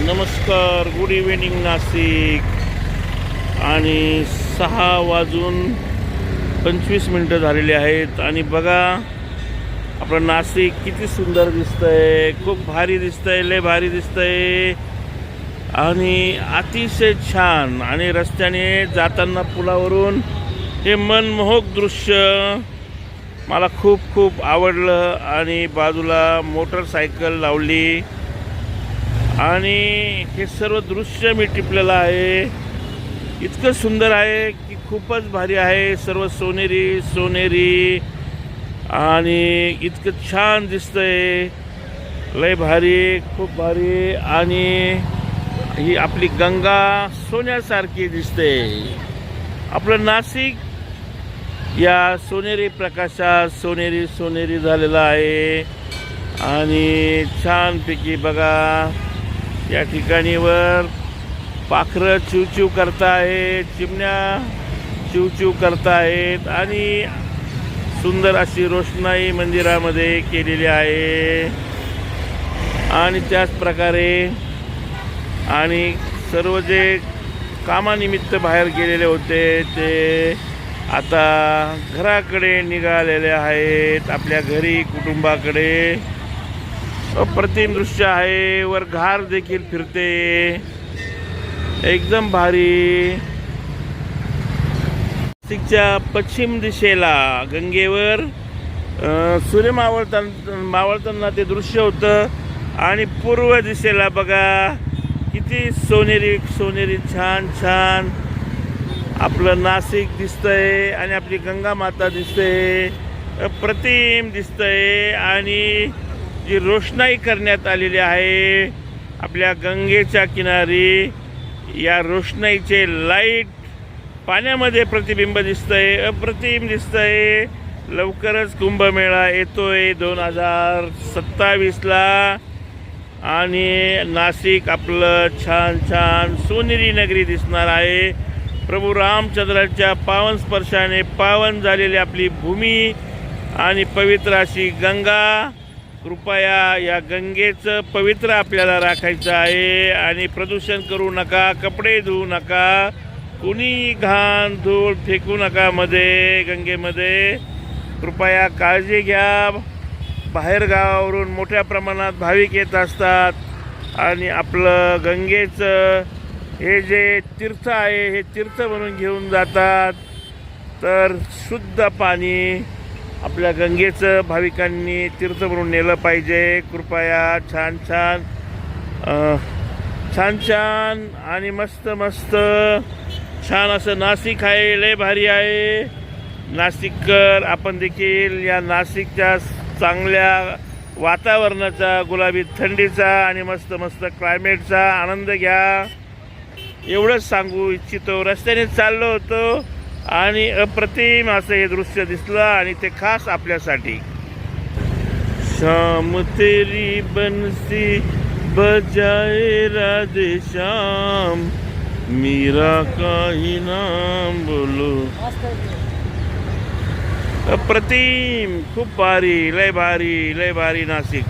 नमस्कार good evening Nashik. आणि सहा वाजून पंचवीस मिनटं झालेली आहेत. आणि बघा आपलं नाशिक किती सुंदर दिसतंय. खूप भारी दिसतंय लय भारी दिसतंय. आणि अतिशय छान. आणि रस्त्याने जाताना पुलावरून हे मनमोहक दृश्य मला खूप खूप आवडलं. आणि बाजूला मोटरसायकल लावली. आणि हे सर्व दृश्य मी टिपलेलं आहे. इतकं सुंदर आहे की खूपच भारी आहे. सर्व सोनेरी सोनेरी आणि इतकं छान दिसतंय. लय भारी खूप भारी आणि ही आपली गंगा सोन्यासारखी दिसते. आपलं नाशिक या सोनेरी प्रकाशात सोनेरी सोनेरी झालेला आहे. आणि छानपैकी बघा. या ठिकाणीवर पाखरं चिवचिव करतायत चिमण्या चिवचिव करतायत आणि सुंदर अशी रोषणाई मंदिरामध्ये केलेली आहे. आणि त्याच प्रकारे आणि सर्व जे कामानिमित्त बाहेर गेलेले होते ते आता घराकडे निघालेले आहेत आपल्या घरी कुटुंबाकडे. अप्रतिम दृश्य आहे. वर घार देखील फिरते. एकदम भारी. नाशिकच्या पश्चिम दिशेला गंगेवर सूर्य मावळता मावळताना ते दृश्य होतं. आणि पूर्व दिशेला बघा किती सोनेरी सोनेरी छान छान आपलं नाशिक दिसतंय आणि आपली गंगा माता दिसते. अप्रतिम दिसतंय. आणि जी रोषणाई करण्यात आलेली आहे आपल्या गंगेच्या किनारी या रोषणाईचे लाइट पाण्यामध्ये प्रतिबिंब दिसतंय अप्रतिम दिसतंय. लवकरच कुंभमेळा येतोय दोन हजार सत्तावीसला. आणि नाशिक आपलं छान छान सोनेरी नगरी दिसणार आहे. प्रभू रामचंद्राच्या पावन स्पर्शाने पावन झालेली आपली भूमी आणि पवित्र अशी गंगा. कृपया या गंगेचं पवित्र आपल्याला राखायचं आहे आणि प्रदूषण करू नका कपडे धुवू नका कुणी घाण धूळ फेकू नका मध्ये गंगेमध्ये. कृपया काळजी घ्या. बाहेर गावावरून मोठ्या प्रमाणात भाविक येत असतात आणि आपलं गंगेचं हे जे तीर्थ आहे हे तीर्थ म्हणून घेऊन जातात. तर शुद्ध पाणी आपल्या गंगेचं भाविकांनी तीर्थ म्हणून नेलं पाहिजे. कृपया छान छान छान छान आणि मस्त मस्त छान असं नाशिक आहे लय भारी आहे. नाशिककर आपण देखील या नाशिकच्या चांगल्या वातावरणाचा गुलाबी थंडीचा आणि मस्त मस्त क्लायमेटचा आनंद घ्या. एवढंच सांगू इच्छितो. रस्त्याने चाललो होतो. आणि अप्रतिम असं हे दृश्य दिसलं आणि ते खास आपल्यासाठी. श्याम तेरी बनसी बजाय राधे श्याम मीरा काही नाम बोलो. अप्रतिम खूप भारी लय भारी लय भारी नाशिक.